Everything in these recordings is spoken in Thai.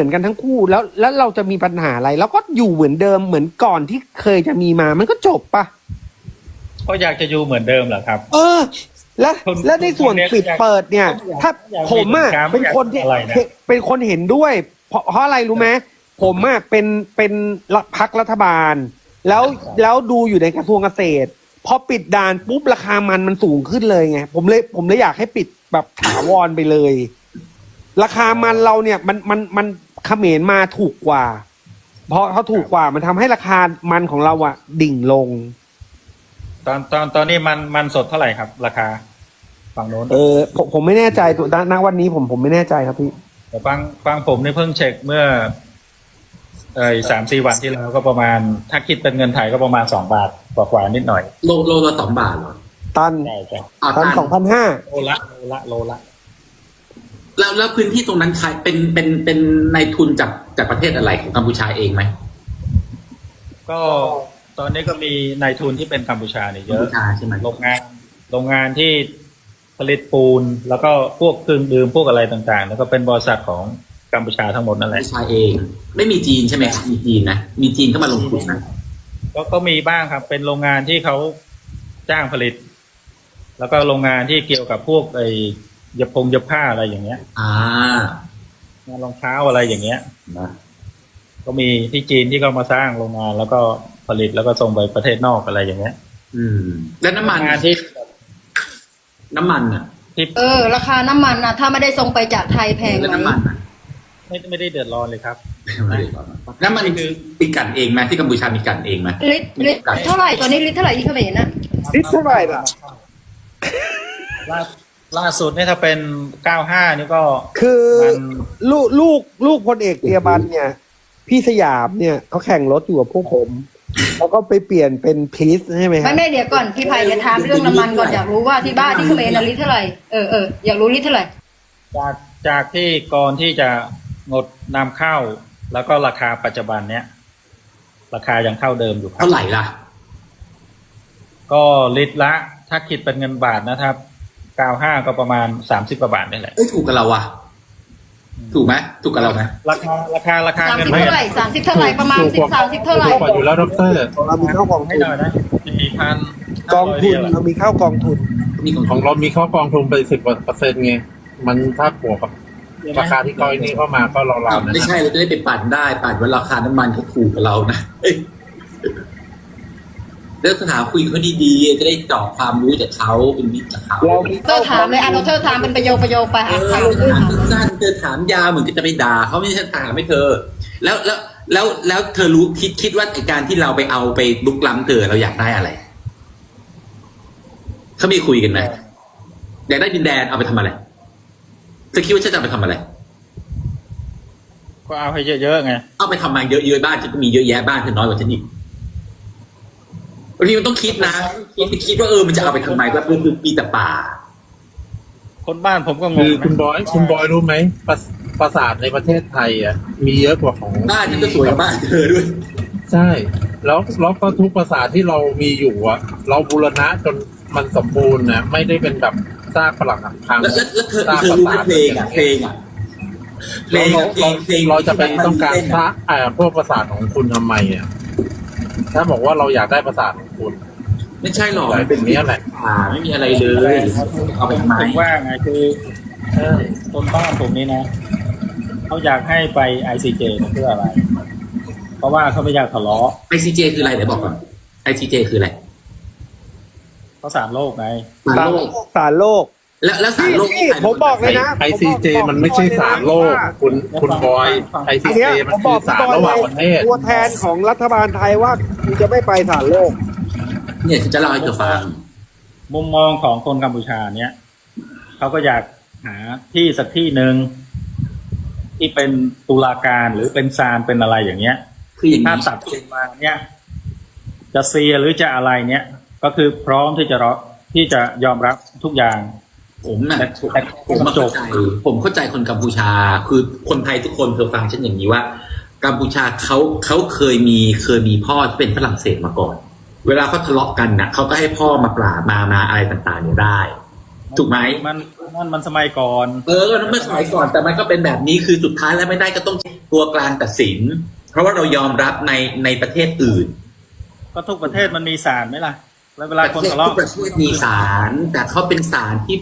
มือนกันทั้งคู่แล้วแล้วเราจะมีปัญหาอะไร แล้วก็อยู่เหมือนเดิมเหมือนก่อนที่เคยจะมีมา มันก็จบปะก็อยากจะอยู่เหมือนเดิมเหรอครับ เออ แล้วคนแล้วในส่วนคนเนี้ยปิดเปิดเนี่ย อยากถ้าอยากผมอะมีการเป็นคนที่อะไรนะ เป็นคนเห็นด้วย เพราะเพราะอะไรรู้ไหมผมอะเป็นเป็นพักรัฐบาล แล้วแล้วดูอยู่ในกระทรวงเกษตรพอปิดด่านปุ๊บราคามันมันสูงขึ้นเลยไงผมเลยผมเลยอยากให้ปิดแบบถาวรไปเลย ราคามันเราเนี่ยมันมันมันเขมรมาถูกกว่า เพราะเขาถูกกว่ามันทำให้ราคามันของเราอะดิ่งลง ตอนตอนตอนนี้มันมันสดเท่าไหร่ครับ ราคาฝั่งโน้นเออผมผมไม่แน่ใจตัวณณวันนี้ผมผมไม่แน่ใจครับพี่ แต่ฟังฟังผมนี่เพิ่งเช็คเมื่อเออสามสี่วันที่แล้วก็ประมาณ ถ้าคิดเป็นเงินไทยก็ประมาณสองบาทกว่ากว่าๆนิดหน่อยโลโลละสองบาทเหรอตันใช่ใช่อ่าตันสองพันห้าโลละโลละโลละ แล้วแล้วพื้นที่ตรงนั้นใครเป็นเป็นเป็นในายทุนจากจากประเทศอะไรของกัมพูชาเองไหมก็ตอนนี้ก็มีนายทุนที่เป็นกัมพูชาเนี่ยกัเยมอะพูชาใช่ไหมโรงงานโรงงานที่ผลิตปูน แล้วก็พวกเครื่องดื่มพวกอะไรต่างๆ แล้วก็เป็นบริษัทของกัมพูชาทั้งหมดนั่นแหกัมละ พูชาเอง ไม่มีจีนใช่ไหมครับมีจีนนะมีจีนเข้ามาลงทุนนะก็ก็มีบ้างครับ เป็นโรงงานที่เขาจ้างผลิต แล้วก็โรงงานที่เกี่ยวกับพวกไอ้เย็บพงเย็บผ้าอะไรอย่างเงี้ย อ่างานรองเท้าอะไรอย่างเงี้ยนะก็มีที่จีนที่เขามาสร้างโรงงาน แล้วก็ผลิตแล้วก็ส่งไปประเทศนอกอะไรอย่างเงี้ย อืม แล้วน้ำมันโรงงานที่ น้ำมันอะที่เออ ราคาน้ำมันนะถ้าไม่ได้ส่งไปจากไทยแพงแล้วไหมน้ำมันอะไม่ไม่ได้เดือดร้อนเลยครับน้ำมันคือมีกลันเองไหมที่กัมพูชามีกลันเองไหมลิตรลิตรเท่าไหร่ตัวนี้ลิตรเท่าไหร่ที่เขมรนะลิตรเท่าไหร่ล่ะล่า ล่าสุดเนี่ยถ้าเป็น95นี่ก็ คือมันลูกลูกลูกพลเอกเตียบันเนี่ย พี่สยามเนี่ยเขาแข่งรถอยู่กับพวกผม แล้วก็ไปเปลี่ยนเป็นพลีสใช่ไหมครัไม่บไม่เดี๋ยวก่อนพี่ไผ่จะถามเรื่องน้ำมันก่อนอยากรู้ว่าที่บ้านที่เขมรนะลิตรเท่าไหร่เออเอออยากรู้ลิตรเท่าไหร่จากจากที่ก่อนที่จะงดนำเข้า แล้วก็ราคาปัจจุบันเนี้ย ราคายังเท่าเดิมอยู่ครับ เท่าไหร่ล่ะ ก็ลิตรละ ถ้าคิดเป็นเงินบาทนะครับ 95ก็ประมาณ30กว่าบาทนี่แหละเอ้ยถูกกับเราอะ ถูกไหมถูกกับเราไหมราคาราคาราคาสามเงินสิบไม่เท่าไหร่สามสิบเท่าไหร่ประมาณสิบสามสิบเท่าไหร่ ถูกกว่าอยู่แล้วดอกเตอรของเรามีเข้ากองให้ทุนหน่อยนะสี่พันกองทุนเรามีเข้ากองทุนนี่ของของเรามีเข้ากองทุนไปสิบเปอร์เซ็นต์ไง มันถ้าบวกกับราคาที่ก้อยนี่เข้ามาก็ราวๆนั้นไม่นะใช่เราจะได้ไปปั่นได้ปั่นว่าราคาน้ำมันเขาถูกกับเรานะ เอ้ยเลือกสถานคุยเขาดีๆ จะได้เจาะความรู้จากเขาเป็นมิตรกับเขาเรามีเธอถามเลยอะเราเธอถามเป็นประโยคประโยคไปเออะอถามถามสั้นๆเธอถามยาวเหมือนก็จะไปด่าเขาไม่ใช่ถามไม่เธอ แล้วแล้วแล้วแล้วเธอรู้คิดคิดว่าไอ้การที่เราไปเอาไปลุกล้ำเธอเราอยากได้อะไรเขามีคุยกันไหมอยากได้ดินแดนเอาไปทำอะไรเธอคิดว่าฉันจะเอาไปทำอะไร ก็เอาให้เยอะๆไง เอาไปทำมาเยอะๆบ้านฉันก็มีเยอะแยะบ้านเธอน้อยกว่าฉันอีก บางทีมันต้องคิดนะคิดคิดว่าเออมันจะเอาไปทำไมว่าคือมีแต่ป่า คนบ้านผมก็งคืงอนะคุณบอยคุณบอยรู้ไหมปราปราสาทในประเทศไทยอะ มีเยอะกว่าของบ้านฉันก็สวยกว่าบ้านเธอด้วย ใช่ แล้วแล้วก็ทุกปราสาทที่เรามีอยู่อะ เราบูรณะจนมันสมบูรณ์นะไม่ได้เป็นแบบซากปรักหักพังแล้วแล้วแล้วเธอซากเธอปรารู้ไหมสาทเพลงอะเพลงอะเพลเรางเราอะเพลงเพลงเราจะไปต้องการเต้นพระอ่าพวกปราสาทของคุณทำไมอะถ้าบอกว่าเราอยากได้ปราสาทของคุณ ไม่ใช่หรอกอะไรเป็นเนี้ยแหละป่าไม่มีอะไรเลยเอาไปทำไมผมว่าไงคือใช่คนบ้านผมนี่นะเขาอยากให้ไป ICJ เพื่ออะไร เพราะว่าเขาไม่อยากทะเลาะไอซีเจคืออะไรเดี๋ยวบอกก่อนไอซีเจคืออะไรเขาสามโลกไงสารโลกสารโลก แล้วแล้วสารพี่โลกพี่ผมบอกเลยนะไอซีเจมันไม่ใช่ศาลโลก คุณคุณบอยไอซีอันเจเนี้ยมัผนมบคืออกศาลระหว่างประเทศตัวแทนของรัฐบาลไทยว่าคุณจะไม่ไปสารโลก เนี่ยฉันจะเล่าให้เธอฟัง มุมมองของคนกัมพูชาเนี่ยเขาก็อยากหาที่สักที่หนึ่งที่เป็นตุลาการหรือเป็นศาลเป็นอะไรอย่างเงี้ยคืออย่างถ้านี้ตัดสินมาเนี่ย จะเซียหรือจะอะไรเนี่ย ก็คือพร้อมที่จะรอที่จะยอมรับทุกอย่าง ผมน่ะแต่ผมแต่ผมมาจเข้าบใจผมเข้าใจคนกัมพูชา คือคนไทยทุกคนเธอฟังฉันอย่างนี้ว่า กัมพูชาเขาเขาเคยมีเคยมีพ่อที่เป็นฝรั่งเศสมาก่อน เวลาเขาทะเลาะกันน่ะเขาก็ให้พ่อมาปราบมามาอะไรต่างๆเนี่ยได้ ถูกไหมมันมันมันสมัยก่อน เออเมื่อสมัยก่อนแต่มันก็เป็นแบบนี้คือสุดท้ายแล้วไม่ได้ก็ต้องตัวกลางตัดสิน เพราะว่าเรายอมรับในในประเทศอื่น ก็ทุกประเทศมันมีศาลไหมล่ะแล้วเวลาคนทะทุเลาะกประเทศมีศาลแต่เขาเป็นศาลที่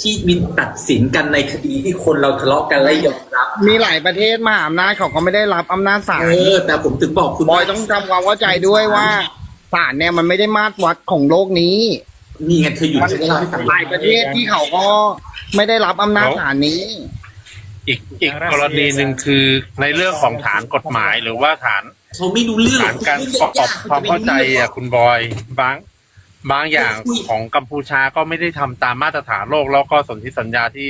ที่มีตัดสินกันในคดีที่คนเราทะเลาะกันและยอมรับ มีหลายประเทศมหาอำนาจเขาก็ไม่ได้รับอำนาจศาเอลอแต่ผมถึงบอกคุณบอยต้องทำความเข้าใจด้วยว่า ศาลเนี่ยมันไม่ได้มาตรวัดของโลกนี้ นี่ไงเธออยู่มันที่เราให้ฟังหลายประเทศที่เขาก็ไม่ได้รับอำนาจศาลนี้ อีกอีกกรณีหนึ่งคือในเรื่องของฐานกฎหมายหรือว่าฐานเขาไม่รู้เรื่องหรฐาอนกการประกอบความเข้าใจอะคุณบอยบางบางอย่างของกัมพูชาก็ไม่ได้ทำตามมาตรฐานโลกแล้วก็สนธิสัญญาที่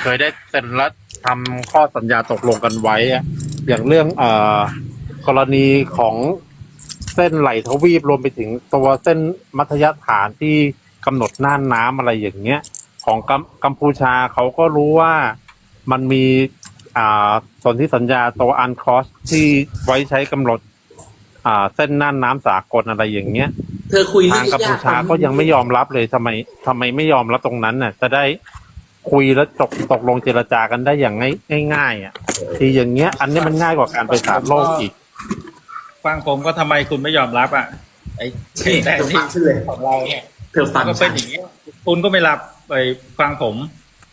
เคยได้เซ็นและทำข้อสัญญาตกลงกันไว้อะอย่างเรื่องเอ่อกรณีของเส้นไหลทวีปรวมไปถึงตัวเส้นมัธยฐานที่กำหนดน่านน้ำอะไรอย่างเงี้ย ของกัมกัมพูชาเขาก็รู้ว่ามันมีอ่าสนธิสัญญาตัวอันคอสที่ไว้ใช้กำหนด อ่าเส้นน่านน้ำสากลอะไรอย่างเงี้ย เธอคุยเรื่ทาองงกัมพูยากชาก็ยังไม่ยอมรับเลยทำไมทำไมไม่ยอมรับตรงนั้นน่ะ จะได้คุยแล้วตกตกลงเจรจากันได้อย่างง่ายง่ายๆอะทีอย่างเงี้ย อันนี้มันง่ายกว่าการไปศาลโลกอีก ฟังผมก็ทำไมคุณไม่ยอมรับอะไอ้นี่แต่เธอที่ฟังฉันเลยของเราเนี่ยเธอฟังก็ฉัเป็นนอย่างนี้ยคุณก็ไม่รับไปฟังผม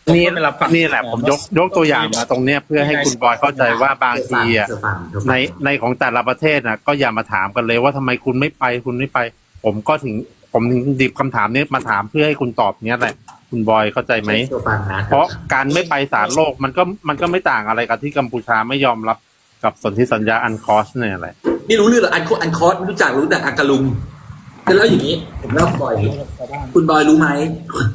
ผมนี่ก็ไม่รับฟังนี่แหละผมยกยกตัวอย่างมาตรงเนี้ยเพื่อให้คุณบอยเข้าใจว่าบางทีอะเธอฟังเธอฟังในในของแต่ละประเทศนะก็อย่ามาถามกันเลยว่าทำไมคุณไม่ไปคุณไม่ไป ผมก็ถึงผมถึงดิบคำถามนี้มาถามเพื่อให้คุณตอบเนี้ยแหละคุณบอยเข้าใจไหมเธอฟังนะเพราะการไม่ไปศาลโลกมันก็มันก็ไม่ต่างอะไรกับที่กัมพูชาไม่ยอมรับกับสนธิสัญญาอันคอสเนี่ยแหละ ไม่รู้เรื่องหรอกอันโคอันคอสไม่รู้จักรู้แต่อังกะลุงแต่แล้วอย่างนี้ ผมเล่าบอย คุณบอยรู้ไหม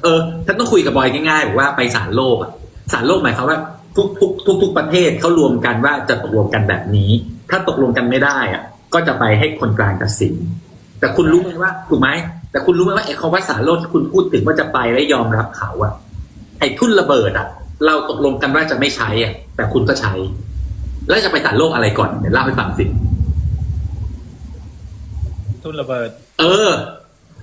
เออฉันต้องคุยกับบอยง่ายๆบอกว่าไปศาลโลกอะศาลโลกหมายความว่าทุกทุกทุกทุกประเทศเขารวมกันว่าจะตกลงกันแบบนี้ ถ้าตกลงกันไม่ได้อะก็จะไปให้คนกลางตัดสิน แต่คุณรู้ไหมว่าถูกไหมแต่คุณรู้ไหมว่าไอ้คำว่าศาลโลกที่คุณพูดถึงว่าจะไปและยอมรับเขาอะไอ้ทุ่นระเบิดอะเราตกลงกันว่าจะไม่ใช้อะ แต่คุณก็ใช้ แล้วจะไปศาลโลกอะไรก่อนเดี๋ยวเล่าให้ฟังสิ ทุนระเบิด เออ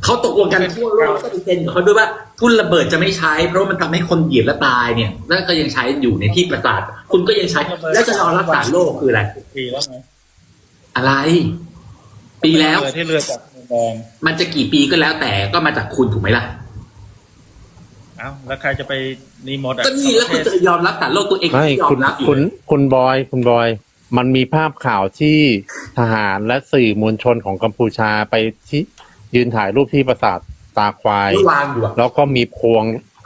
เขาตกลงกันทั่วโลกแล้วก็ดีเซนกับเขาด้วยว่าทุ่นระเบิดจะไม่ใช้ เพราะว่ามันทำให้คนเหยียบและตายเนี่ยนั่นก็ยังใช้อยู่ในที่ประสาทคุณก็ยังใช้ แล้วจะรอรักษาโลกคืออะไรปีแล้วไงอะไร ปีแล้วเรือที่เรือจากเมืองแดงมันจะกี่ปีก็แล้วแต่ก็มาจากคุณถูกไหมล่ะเอ้าแล้วใครจะไปนี่หมดอะก็นี่แล้วคุณจะยอมรับสารโลกตัวเองไม่ยอคุมณรับอยู่คุณคุณบอยคุณบอย มันมีภาพข่าวที่ทหารและสื่อมวลชนของกัมพูชาไปที่ยืนถ่ายรูปที่ปราสาทตาควายที่วางอยู่อะ แล้วก็มีพวง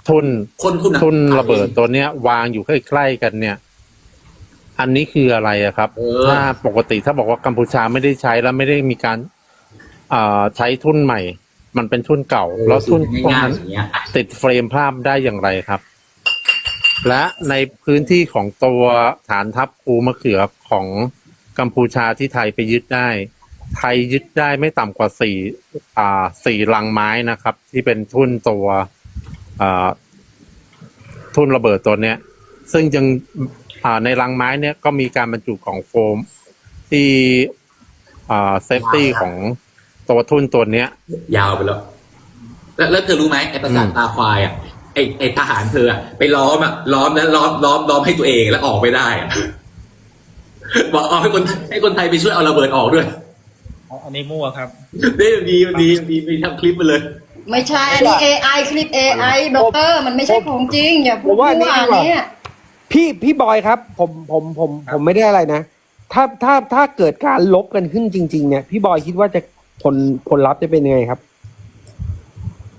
ทุ่นคนคุณอะ ทุ่นระเบิดตัวเนี้ย วางอยู่ใกล้ๆกันเนี่ย อันนี้คืออะไรอะครับ เออ ถ้าปกติถ้าบอกว่ากัมพูชาไม่ได้ใช้แล้วไม่ได้มีการอ่าใช้ทุ่นใหม่ มันเป็นทุ่นเก่า แล้วทุ่นพวกง่ายนั้นๆอย่างเงี้ยอะติดเฟรมภาพได้อย่างไรครับ และในพื้นที่ของตัวฐานทัพภูมะเขือ ของกัมพูชาที่ไทยไปยึดได้ ไทยยึดได้ไม่ต่ำกว่าสี่อ่าสี่ลังไม้นะครับ ที่เป็นทุ่นตัวอ่าทุ่นระเบิดตัวเนี้ย ซึ่งยังอ่าในลังไม้เนี้ยก็มีการบรรจุของโฟมที่อ่าเซฟตี้ของตัวทุ่นตัวเนี้ย ยาวไปแล้ว แล้วแล้วเธอรู้ไหมไอ้ประสาทอืมตาควายอะไอ้ไอ้ทหารเธออะไปล้อมอะล้อมแล้วล้อมล้อมล้อมให้ตัวเองแล้วออกไม่ได้อะ บอกเอาให้คนให้คนไทยไปช่วยเอาระเบิดออกด้วยเอาอันนี้มั่วครับนี่ดีดีดีมีทำคลิปมาเลย ไม่ใช่อันนี้ AI คลิป AI ด็อกเตอร์มันไม่ใช่ของจริง อย่าพูผดมว่าอันนี้มั่วดีกว่า เนี่ยพี่พี่บอยครับ ผมผมผมผมไม่ได้อะไรนะ ถ้าถ้าถ้าเกิดการลบกันขึ้นจริง ๆ เนี่ย พี่บอยคิดว่าจะผลผลลัพธ์จะเป็นยังไงครับ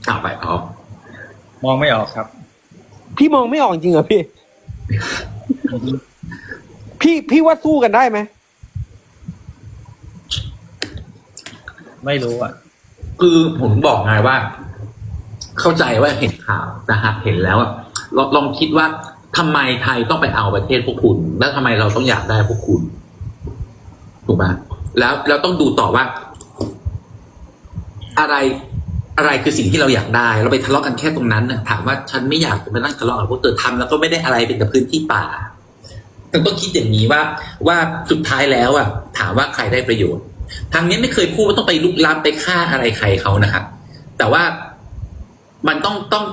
กลับไปเอามองไม่ออกครับ พี่มองไม่ออกจริงเหรอพี่ พี่พี่ว่าสู้กันได้ไหมไม่รู้อะ คือผมถึงบอกไงว่า เข้าใจว่าเห็นข่าวนะฮะเห็นแล้วอะลองลองคิดว่าทำไมไทยต้องไปเอาประเทศพวกคุณ แล้วทำไมเราต้องอยากได้พวกคุณถูกไหมแล้วเราต้องดูต่อว่า อะไรอะไรคือสิ่งที่เราอยากได้ เราไปทะเลาะกันแค่ตรงนั้นน่ะถามว่าฉันไม่อยากจะไปนั่งทะเลาะกับพวกเธอทำแล้วก็ไม่ได้อะไรเป็นแต่พื้นที่ป่า ต้องคิดอย่างนี้ว่าว่าสุดท้ายแล้วอะถามว่าใครได้ประโยชน์ ทางนี้ไม่เคยพูดว่าต้องไปลุกล้ำไปฆ่าอะไรใครเขานะครับแต่ว่ามันต้องต้อง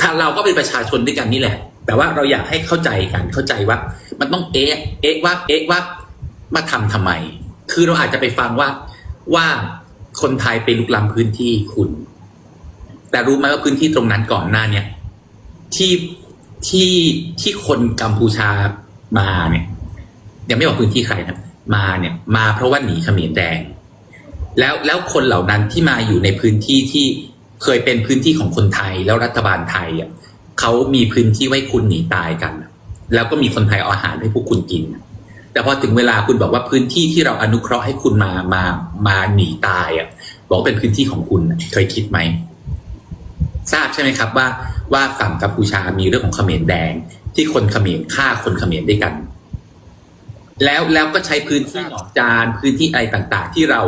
ถ้าเราก็เป็นประชาชนด้วยกันนี่แหละ แต่ว่าเราอยากให้เข้าใจกันเข้าใจว่า มันต้องเอ๊ะเอ๊ะว่าเอ๊ะว่ามาทำทำไม คือเราอาจจะไปฟังว่าว่าคนไทยไปลุกล้ำพื้นที่คุณ แต่รู้ไหมว่าพื้นที่ตรงนั้นก่อนหน้าเนี่ยที่ที่ที่คนกัมพูชา มาเนี่ยยังไม่บอกพื้นที่ใครนะมาเนี่ย มาเพราะว่าหนีเขมรแดง แล้วแล้วคนเหล่านั้นที่มาอยู่ในพื้นที่ที่เคยเป็นพื้นที่ของคนไทยแล้วรัฐบาลไทยอะเขามีพื้นที่ไว้คุณหนีตายกัน แล้วก็มีคนไทยเอาอาหารให้พวกคุณกิน แต่พอถึงเวลาคุณบอกว่าพื้นที่ที่เราอนุเคราะห์ให้คุณมามามาหนีตายอะบอกเป็นพื้นที่ของคุณเคยคิดไหมทราบใช่ไหมครับว่าว่าฝั่งกัมพูชามีเรื่องของเขมรแดง ที่คนเขมรฆ่าคนเขมรด้วยกัน แล้วแล้วก็ใช้พื้นที่หนองจานพื้นที่อะไรต่างๆ ที่เรา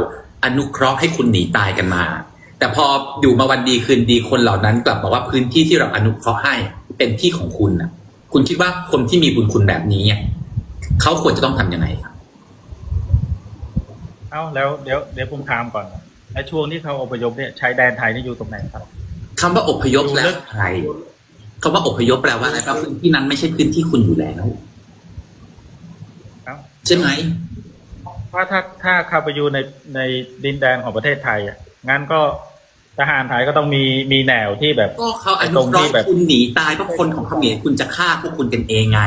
อนุเคราะห์ให้คุณหนีตายกันมา แต่พออยู่มาวันดีคืนดีคนเหล่านั้นกลับบอกว่าพื้นที่ที่เราอนุเคราะห์ให้เป็นที่ของคุณน่ะคุณคิดว่าคนที่มีบุญคุณแบบนี้อะเขาควรจะต้องทำยังไงครับเอ้าแล้วเดี๋ยวเดี๋ยวผมถามก่อนไอ้ช่วงที่เขาอพยพเนี่ยชายแดนไทยนี่อยู่ตรงไหนครับคำว่าอพยพแปลว่าใคร คำว่าอพยพแปลว่าอะไรครับพื้นที่นั้นไม่ใช่พื้นที่คุณอยู่แล้วเอ้าใช่ไหมเพราะถ้าถ้าเข้าไปอยู่ในในดินแดนของประเทศไทยอะงั้นก็ทหารไทยก็ต้องมีมีแนวที่แบบก็เขาอนุเคราะห์คุณหนีตายเพราะคนของเขมรคุณจะฆ่าพวกคุณกันเองไง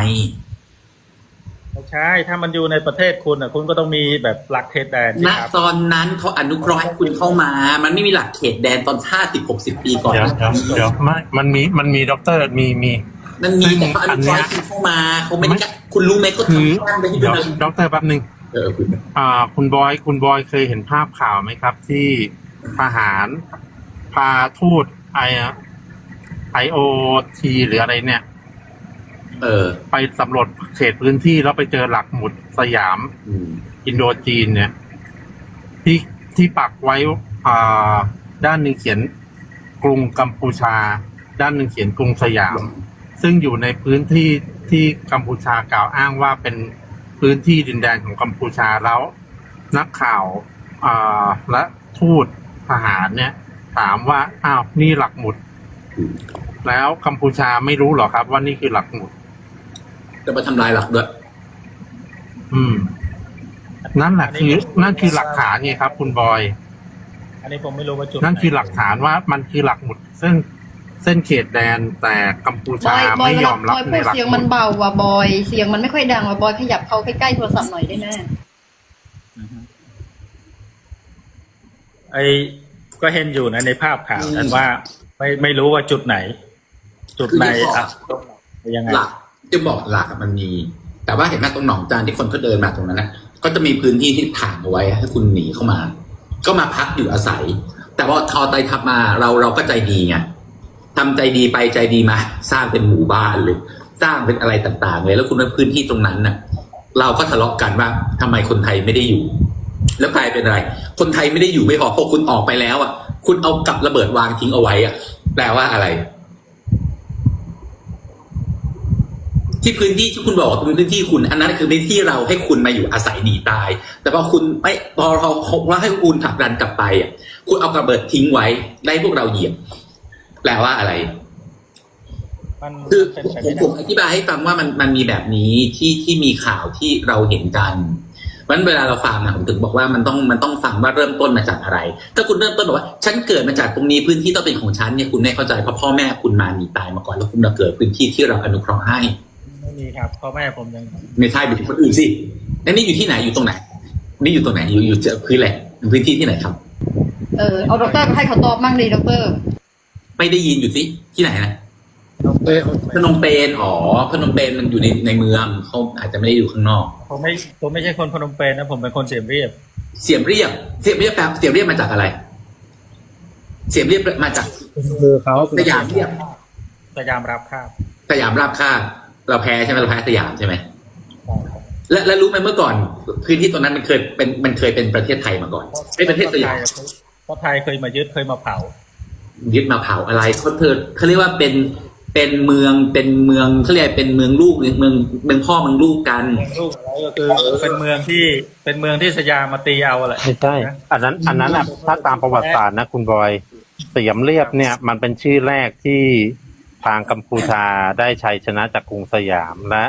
ไม่ใช่ถ้ามันอยู่ในประเทศคุณอะคุณก็ต้องมีแบบหลักเขตแดนสิณครับ ตอนนั้นเขาอนุเคราะห์ให้คุณเข้ามา มันไม่มีหลักเขตแดนตอนห้าสิบหกสิบปีก่อนเดี๋ยวเดี๋ยวเดี๋ยวไม่มันมีมันมีด็อกเตอร์มีมี นั่นมีแต่เขาอนุเคราะห์ให้คุณเข้ามาเขาไม่ได้จะคุณรู้ไหมเขาคือทำบ้านไปที่เดี๋ยวนั่นด็อกเตอร์แป๊บหนึ่งเออคุณอ่า คุณบอยคุณบอยเคยเห็นภาพข่าวไหมครับ ที่ทหารพาทูตไอไอโอทีหรืออะไรเนี่ย เออ ไปสำรวจเขตพื้นที่แล้วไปเจอหลักหมุดสยาม อืม อินโดจีนเนี่ย ที่ที่ปักไว้อ่าด้านหนึ่งเขียนกรุงกัมพูชา ด้านหนึ่งเขียนกรุงสยาม ซึ่งอยู่ในพื้นที่ที่กัมพูชากล่าวอ้างว่าเป็นพื้นที่ดินแดนของกัมพูชาแล้ว นักข่าวอ่าและทูตทหารเนี่ย ถามว่าอ้าวนี่หลักหมุด แล้วกัมพูชาไม่รู้เหรอครับ ว่านี่คือหลักหมุด จะมาทำลายหลักด้วย อืม นั่นแหละคือ นั่นคือหลักฐานไงครับ คุณบอย อันนี้ผมไม่รู้ว่าจุดนั่นไหคือหลักฐานว่ามันคือหลักหมุดเส้นเส้นเขตแดนแต่กัมพูบชาอยบอยไม่เวยลาอมรับบอยในพูดหลักเสียงหมุมันดเบาว่ะบอย เสียงมันไม่ค่อยดังว่ะบอยขยับเข้าใกล้ๆโทรศัพท์หน่อยได้ไหมอือฮึไอ้ก็เห็นอยู่นะในภาพข่าวแต่ว่า ไม่ไม่รู้ว่าจุดไหน จุดไหนอะยังไงหลัก จะบอกหลักมันมี แต่ว่าเห็นไหมตรงหนองจานที่คนเขาเดินมาตรงนั้นนะก็จะมีพื้นที่ที่ถ่างเอาไว้ให้คุณหนีเข้ามา ก็มาพักอยู่อาศัย แต่ว่าทอไตทับมาเราเราก็ใจดีไงทำใจดีไปใจดีมา สร้างเป็นหมู่บ้านเลย สร้างเป็นอะไรต่างๆ เลย แล้วคุณว่าพื้นที่ตรงนั้นน่ะ เราก็ทะเลาะกันว่าทำไมคนไทยไม่ได้อยู่ แล้วกลายเป็นอะไร คนไทยไม่ได้อยู่ไม่พอพอคุณออกไปแล้วอะ คุณเอากับระเบิดวางทิ้งเอาไว้อะ แปลว่าอะไร ที่พื้นที่ที่คุณบอกว่าเป็นพื้นที่คุณ อันนั้นคือพื้นที่เราให้คุณมาอยู่อาศัยหนีตาย แต่พอคุณไม่พอเราว่าให้คุณผลักดันกลับไปอะ คุณเอากระเบิดทิ้งไว้ได้พวกเราเหยียบแปลว่าอะไรมันคือเป็นไปผมไม่ได้ผมอธิบายให้ฟังว่ามันมันมีแบบนี้ที่ที่มีข่าวที่เราเห็นกันเพราะฉะนั้นเวลาเราฟังนะผมถึงบอกว่ามันต้องมันต้องฟังว่าเริ่มต้นมาจากอะไร ถ้าคุณเริ่มต้นบอกว่า ฉันเกิดมาจากตรงนี้พื้นที่ต้องเป็นของฉันเนี่ยคุณไม่เข้าใจเพราะพ่อแม่คุณมาหนีตายมาก่อนแล้วคุณมาเกิดพื้นที่ที่เราอนุเคราะห์ให้ ไม่มีครับพ่อแม่ผมยังไม่ใช่ไปถึงคนอื่นสิแล้วนี่อยู่ที่ไหนอยู่ตรงไหน นี่อยู่ตรงไหนอยู่อยู่เจอพื้นแหละพื้นที่ที่ไหนครับ เออเอาด็อกเตอร์ให้เขาตอบมั่งดีด็อกเตอร์ไม่ได้ยินอยู่สิที่ไหนนะพนมเปญอ๋อพนมเปญมันอยู่ในในเมืองเขาอาจจะไม่ได้อยู่ข้างนอกผมไม่ผมไม่ใช่คนพนมเปญนะผมเป็นคนเสียมเรียบ เสียมเรียบ เสียมเรียบแปลเสียมเรียบมาจากอะไร เสียมเรียบมาจากคือเขาสยามเรียบพยายามรับคาบสยามราบคาบ เราแพ้ใช่ไหมเราแพ้สยามใช่ไหมและและรู้ไหมเมื่อก่อน พื้นที่ตรงนั้นมันเคยเป็นมันเคยเป็นประเทศไทยมาก่อนไม่ประเทศสยามเพราะไทยเคยมายึดเคยมาเผายึดมาเผาอะไรเขาเธอเขาเรียกว่าเป็นเป็นเมืองเป็นเมืองเขาเรียกเป็นเมืองลูกเมืองเมืองพ่อเมืองลูกกันลูกอะไรก็คือเป็นเมืองที่เป็นเมืองที่สยามมาตีเอาแหละไม่ใช่อันนั้น อันนั้นอะถ้าตามประวัติศาสตร์นะคุณบอยสยามเรียบเนี่ย มันเป็นชื่อแรกที่ ทางกัมพูชาได้ชัยชนะจากกรุงสยามและ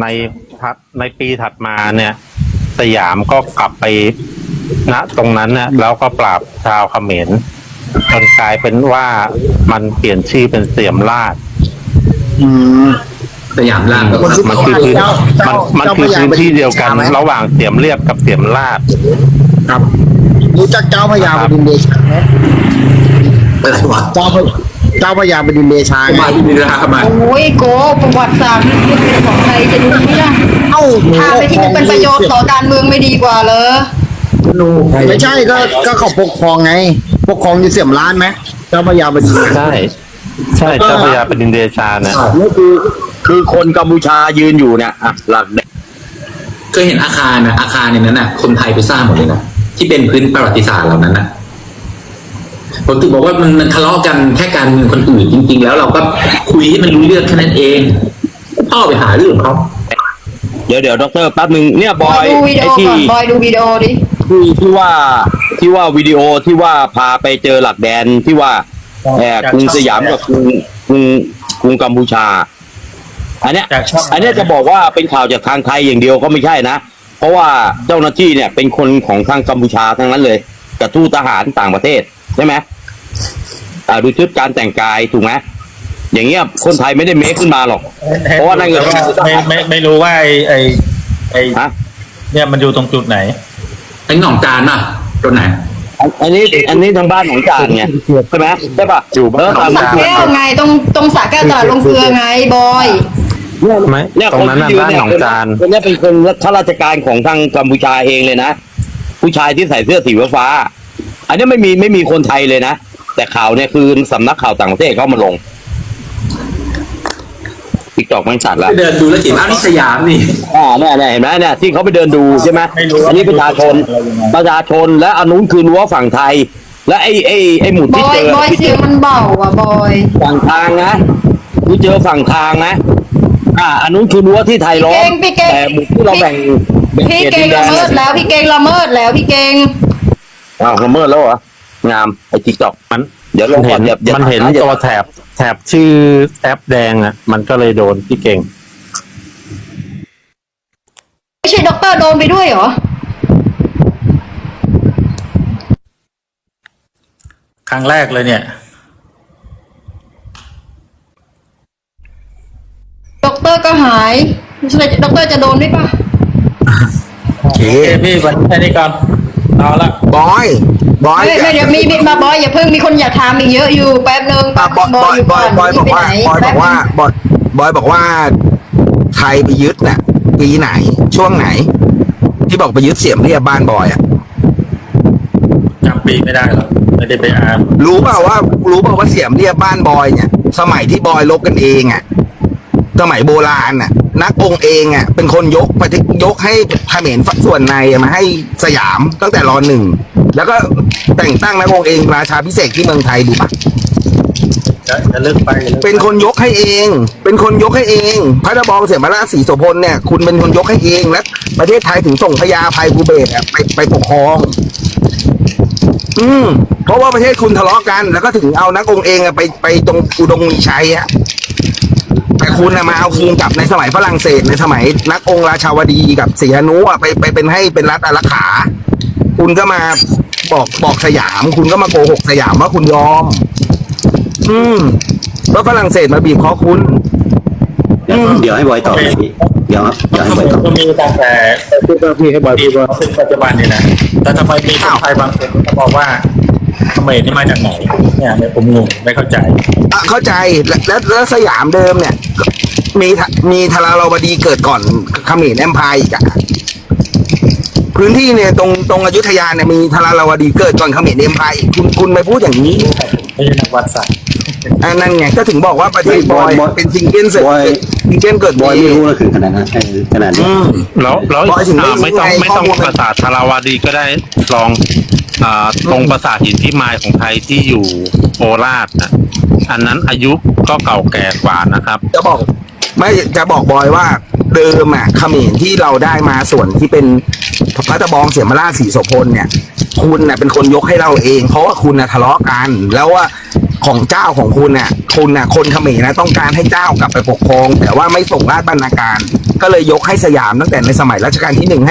ในถัดในปีถัดมาเนี่ย สยามก็กลับไปณตรงนั้นเนี่ยแล้วก็ปราบชาวเขมรจนกลายเป็นว่ามันเปลี่ยนชื่อเป็นเสียมราชอืมสยามล่างก็คนที่มันคือพื้นเจ้ามันเจ้ามันคือเจ้าพระยาพื้นที่เดียวกันเป็นเดชาไหมระหว่างเสียมเรียบกับเสียมราชครับรู้จักเจ้าพระยาบดินทร์เดชาไหมอะไรวะเจ้าพระ เจ้าพระยาบดินทร์เดชาไงมาที่นี่นะครับมาโอ้ยโกประวัติศาสตร์นี่เป็นของใครจะดูไหมล่ะเอ้าพาไปที่มันเป็นประโยชน์ต่อการเมืองไม่ดีกว่าเหรอไม่ใช่ก็ก็เขาปกครองไง ปกครองอยู่เสียมล้านไหมเจ้าพระยาบดินทร์ใช่ ใช่เจ้าพระยาเป็นดินเดชาเนี่ยนี่คือคือคนกัมพูชายืนอยู่เนี่ยอะหลักแดงเคยเห็นอาคารนะอาคารในนั้นน่ะ คนไทยไปสร้างหมดเลยนะที่เป็นพื้นประวัติศาสตร์เหล่านั้นน่ะ ผมถึงบอกว่ามันมันทะเลาะกันแค่การเมืองคนอื่นจริง ๆ แล้วเราก็คุยให้มันรู้เรื่องแค่นั้นเองพ่อไปหาเรื่องของเขาเดี๋ยวเดี๋ยวดรแป๊บนึงเนี่ยบบออยยดูวิดีไอ้โอที่ก่อนบอยดูวิดีโอดิ ที่ที่ว่าที่ว่าวิดีโอที่ว่าพาไปเจอหลักแดนที่ว่าแอบกรุงสยามกับกรุงกรุงกรุงกัมพูชา อันเนี้ยจากช่อง อันเนี้ยจะบอกว่าเป็นข่าวจากทางไทยอย่างเดียวก็ไม่ใช่นะ เพราะว่าเจ้าหน้าที่เนี่ยเป็นคนของทางกัมพูชาทั้งนั้นเลย กับทูตทหารต่างประเทศ ใช่ไหมอ่าดูชุดการแต่งกายถูกไหมอย่างเงี้ยคนไทยไม่ได้เมคขึ้นมาหรอก เพราะว่านั่นก็แต่ว่าไม่ไม่ไม่รู้ว่าไอ้ไอ้ไอ้ฮะเนี่ยมันอยู่ตรงจุดไหนไอ้หน่องจานน่ะตรงไหนอันอันนี้อันนี้ทางบ้านของจานไงใช่ไหมใช่ปะอยู่บ้านเออตรตามงสระแก้วไงตรงตรงสระแก้วตลาดลงเกลือไงบอยไหมเนี่ยตรงนั้นน่ะคที่ยืบ้านเยหนองจานคนเนี้ยเป็นคนข้าราชการของทางกัมพูชาเองเลยนะผู้ชายที่ใส่เสื้อสีฟ้าๆ อันนี้ไม่มีไม่มีคนไทยเลยนะ แต่ข่าวเนี่ยคือสำนักข่าวต่างประเทศเขามาลงติ๊กตอกมันสัตว์ละไปเดินดูแล้วเห็นอ้าวนี่สยามนี่อ่าเนี่ยเนี่ยเห็นไหมเนี่ยที่เขาไปเดินดูใช่ไหมไม่รู้ว่าอันนี้ประชาชนอะไรยังไงประชาชนและอันนู้นคือรั้วฝั่งไทย และไอ้ไอ้ไอ้หมุดบที่อยเจอบอยเสียงมันเบาอะบอย ฝั่งทางนะที่เจอฝั่งทางนะ อ่าอันนู้นคือรั้วที่ไทยล้อมพี่เก่ง แต่หมุดที่เราแบ่งแบ่งพี่เขตเก่ดิงนแดละนเมิดแล้วพี่เก่งละเมิดแล้วพี่เก่ง อ้าวละเมิดแล้วเหรองามไอ้ติ๊กตอกมัน เดี๋ยวลมัองนก่เห็อนนอย่าอย่ามันเห็นอย่าตัวแถบแถบชื่อแอปแดงอะ มันก็เลยโดนพี่เก่ง ไม่ใช่ด็อกเตอร์โดนไปด้วยเหรอ ครั้งแรกเลยเนี่ย ด็อกเตอร์ก็หายไม่ใช่ด็อกเตอร์จะโดนด้วยปะโอเคโอเคพี่วันนี้แค่นี้ก่อน เอาละบอยบอยไม่ไม่เดี๋ยวมีมีมาบอยอย่าเพิ่งมีคนอยากถามอีกเยอะอยู่แป๊บนึงอะบอยบอยบอยบอยบอกว่าบอยบอกว่าบอยบอยบอกว่าไทยไปยึดน่ะปีไหนช่วงไหน ที่บอกไปยึดเสียมเรียบบ้านบอยอะจำปีไม่ได้หรอกไม่ได้ไปอ่านรู้เปล่าว่า รู้เปล่าว่าเสียมเรียบบ้านบอยเนี่ย สมัยที่บอยลบกันเองอะ สมัยโบราณน่ะ นักองค์เองอะเป็นคนยกประเทศยกให้เขมรส่วนในมาให้สยามตั้งแต่รอหนึ่งแล้วก็แต่งตั้งนักองค์เองราชาพิเศษกที่เมืองไทยดูปะจะจะเลิกไปจะลิกไเป็นคนยกให้เอง เป็นคนยกให้เอง พระนบองเสียมาราชสีโสพลเนี่ย คุณเป็นคนยกให้เองและประเทศไทยถึงส่งพญาภัยภูเบศรอะไปไปปกครอง อืมเพราะว่าประเทศคุณทะเลาะกัน แล้วก็ถึงเอานักองค์เองอะไปไปตรงอุดมมีชัยอะ แต่คุณอะมาเอาคืนกลับในสมัยฝรั่งเศสในสมัยนักองค์ราชาวดีกับศรีหนุอะไปไปเป็นให้เป็นรัฐอารักขา คุณก็มาบอกบอกสยาม คุณก็มาโกหกสยามว่าคุณยอม อืมแล้วฝรั่งเศสมาบีบคอคุณเดี๋ยวเดี๋ยวให้บอยตอบหน่อยพี่เดี๋ยวเดี๋ยวให้บอยตอบก็มีตั้งแต่พี่ให้บอยปีพูดว่าถึงปัจจุบันนี่นะแต่ทำไมมีคนอ้าวไทยบางคนก็บอกว่า เขมรนี่มาจากไหนเนี่ยเนี่ยผมงงไม่เข้าใจอะเข้าใจและและแล้วสยามเดิมเนี่ยก็มีทะมีทาราวดีเกิดก่อนเขมรแอมพายอีกอะพื้นที่เนี่ยตรงตรงอยุธยาเนี่ยมีทาราวดีเกิดก่อนเขมรแอมพายอีกคุณคุณไปพูดอย่างนี้ไม่ใช่นักวัดศาสตร์อันนั้นไงก็ถึงบอกว่าประเทศไม่บบออยยบอยเป็นซิงเกิลเสร็จบอย ซิงเกิลเกิดบอยไม่รู้นะคือขนาดนั้นเออขนาดนี้ อืม แล้วแล้วบอยถึงไม่อ่าไม่ต้องรู้ไงไม่ต้องข้อมูลปราสาทธาราวดีก็ได้ลอง อ่าตรงปราสาทหินพิมายของไทยที่อยู่โคราชนะอันนั้นอายุก็เก่าแก่กว่านะครับ จะบอก ไม่จะบอกบอยว่าเดิมอะเขมรที่เราได้มาส่วนที่เป็นพระตะบองเสียมราชสีโสพลเนี่ย คุณน่ะเป็นคนยกให้เราเอง เพราะว่าคุณน่ะทะเลาะกัน แล้วว่าของเจ้าของคุณน่ะคุณน่ะคนเขมรนะต้องการให้เจ้ากลับไปปกครอง แต่ว่าไม่ส่งราชบรรณาการ ก็เลยยกให้สยามตั้งแต่ในสมัยรัชกาลที่หนึ่ง